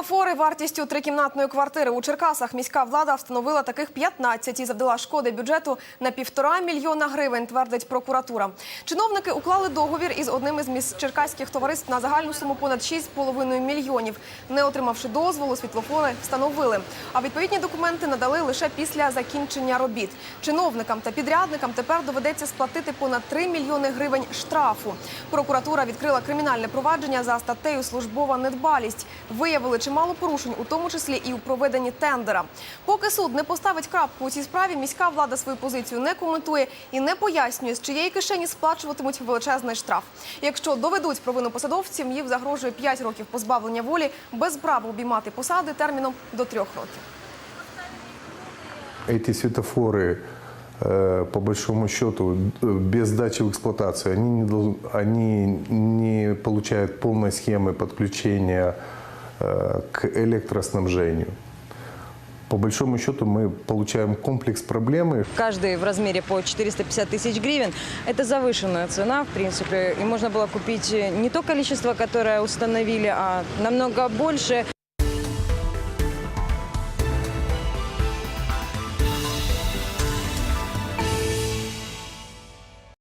Світлофори вартістю трикімнатної квартири у Черкасах міська влада встановила таких 15 і завдала шкоди бюджету на півтора мільйона гривень, твердить прокуратура. Чиновники уклали договір із одним із міст черкаських товариств на загальну суму понад 6,5 мільйонів. Не отримавши дозволу, світлофори встановили. А відповідні документи надали лише після закінчення робіт. Чиновникам та підрядникам тепер доведеться сплатити понад 3 мільйони гривень штрафу. Прокуратура відкрила кримінальне провадження за статтею службова недбалість. Виявили чимало порушень, у тому числі і у проведенні тендера. Поки суд не поставить крапку у цій справі, міська влада свою позицію не коментує і не пояснює, з чиєї кишені сплачуватимуть величезний штраф. Якщо доведуть провину посадовців, їм загрожує 5 років позбавлення волі без права обіймати посади терміном до 3 років. Эти светофоры, э, по большому счету, э, без сдачи в эксплуатацию, они не, дол- они не получают полной схемы подключения э, к электроснабжению. По большому счету мы получаем комплекс проблемы. Каждый в размере по 450 тысяч гривен. Это завышенная цена, в принципе. И можно было купить не то количество, которое установили, а намного больше.